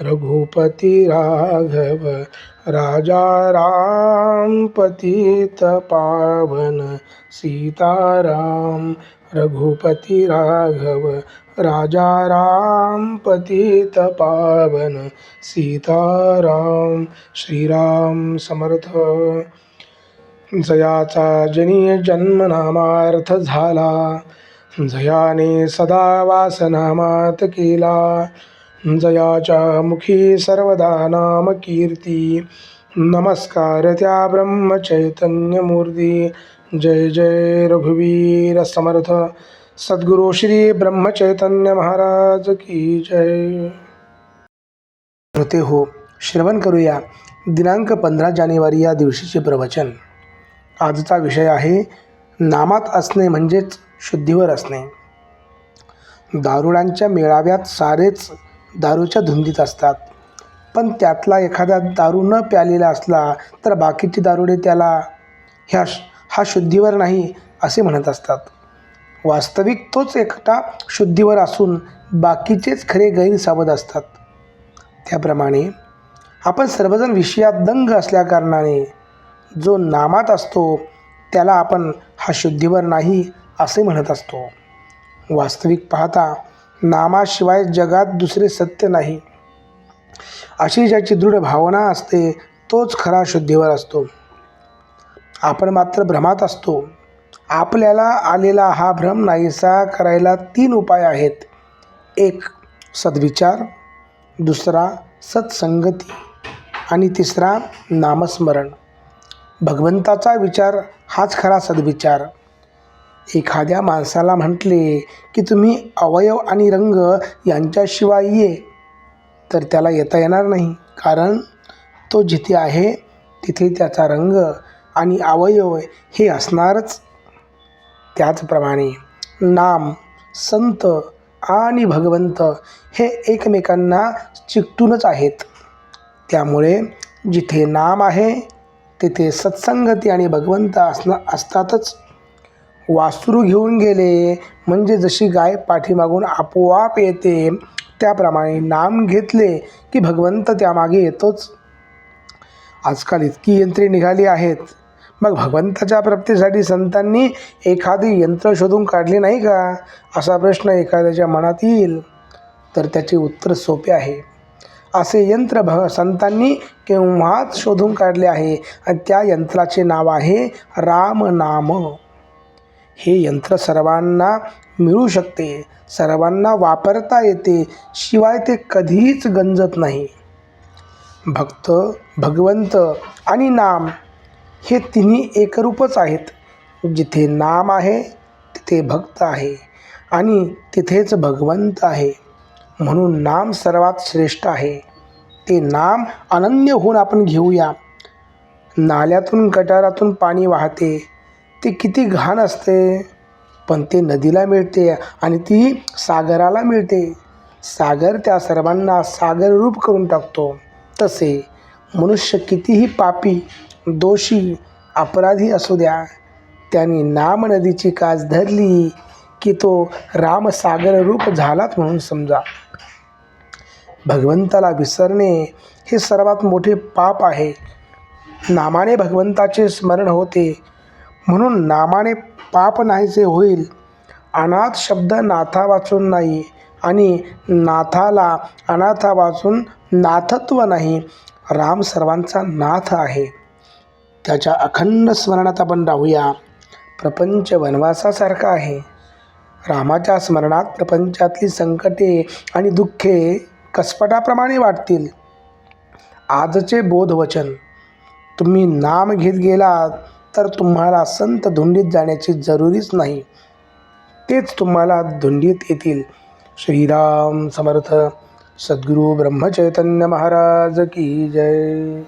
रघुपती राघव राजा राम पतित पावन सीताराम रघुपती राघव राजा राम पतित पावन सीताराम श्रीराम समर्थ। जयाचा जनी जन्मनामार्थ झाला जयाने सदा वासनामात केला जयाच्या मुखी सर्वदा नाम कीर्ती नमस्कार त्या ब्रह्मचैतन्यमूर्ती। जय जय रघुवीर समर्थ। सद्गुरु श्री ब्रह्मचैतन्य महाराज की जय। होते हो श्रवण करूया दिनांक पंधरा जानेवारी या दिवशीचे प्रवचन. आजचा विषय आहे नामात असणे म्हणजेच शुद्धीवर असणे. दारुडांच्या मेळाव्यात सारेच दारूच्या धुंदीत असतात. पण त्यातला एखादा दारू न प्यालेला असला तर बाकीचे दारुडे त्याला ह्या हा शुद्धीवर नाही असे म्हणत असतात. वास्तविक तोच एकटा शुद्धीवर असून बाकीचेच खरे गैरसावध असतात. त्याप्रमाणे आपण सर्वजण विषयात दंग असल्याकारणाने जो नामात असतो त्याला आपण हा शुद्धीवर नाही असे म्हणत असतो. वास्तविक पाहता नामाशिवाय जगात दुसरे सत्य नाही. अशी ज्याची दृढ भावना असते तोच खरा शुद्धीवर असतो. आपण मात्र भ्रमात असतो. आपल्याला आलेला हा भ्रम नाहीसा करायला तीन उपाय आहेत. एक सद्विचार. दुसरा सत्संगती. आणि तिसरा नामस्मरण. भगवंताचा विचार हाच खरा सद्विचार. एखाद्या माणसाला म्हटले की तुम्ही अवयव आणि रंग यांच्याशिवाय ये तर त्याला येता येणार नाही. कारण तो जिथे आहे तिथे त्याचा रंग आणि अवयव हे असणारच. त्याचप्रमाणे नाम संत आणि भगवंत हे एकमेकांना चिकटूनच आहेत. त्यामुळे जिथे नाम आहे तिथे सत्संगती आणि भगवंत असणं असतातच. वासरू घेऊन गेले. म्हणजे जशी गाय पाठीमागून आपोआप येते त्याप्रमाणे नाम घेतले की भगवंत त्यामागे येतोच. आजकाल इतकी यंत्रे निघाली आहेत. मग भगवंताच्या प्राप्तीसाठी संतांनी एखादी यंत्र शोधून काढली नाही का? असा प्रश्न एखाद्याच्या मनात येईल. तर त्याचे उत्तर सोपे आहे. असे यंत्र भ संतांनी केव्हाच शोधून काढले आहे? आणि त्या यंत्राचे नाव आहे रामनाम. हे यंत्र सर्वांना मिळू शकते सर्वांना वापरता येते शिवाय ते कधीच गंजत नाही. भक्त भगवंत आणि नाम हे तिन्ही एकरूपच आहेत. जिथे नाम आहे तिथे भक्त आहे आणि तिथेच भगवंत आहे. म्हणून नाम सर्वात श्रेष्ठ आहे. ते नाम अनन्य होऊन आपण घेऊया. नाल्यातून गटारातून पाणी वाहते. ते किती घाण असते. पण ते नदीला मिळते आणि ती सागराला मिळते. सागर त्या सर्वांना सागर रूप करून टाकतो. तसे मनुष्य कितीही पापी दोषी अपराधी असू द्या त्यांनी नाम नदीची काज धरली की तो रामसागर रूप झालाच म्हणून समजा. भगवंताला विसरणे हे सर्वात मोठे पाप आहे. नामाने भगवंताचे स्मरण होते. म्हणून नामाने पाप नाहीसे होईल अनाथ शब्द नाथा वाचून नाही आणि नाथाला अनाथा वाचून नाथत्व नाही राम सर्वांचा नाथ आहे. त्याच्या अखंड स्मरणात आपण राहूया. प्रपंच वनवासासारखा आहे. रामाच्या स्मरणात प्रपंचातली संकटे आणि दुःखे कसपटाप्रमाणे वाटतील आजचे बोधवचन तुम्ही नाम घेत गेलात तर तुम्हाला संत धुंडीत जाण्याची जरुरीच नाही. तेच तुम्हाला धुंडीत येतील. श्रीराम समर्थ. सद्गुरू ब्रह्मचैतन्य महाराज की जय.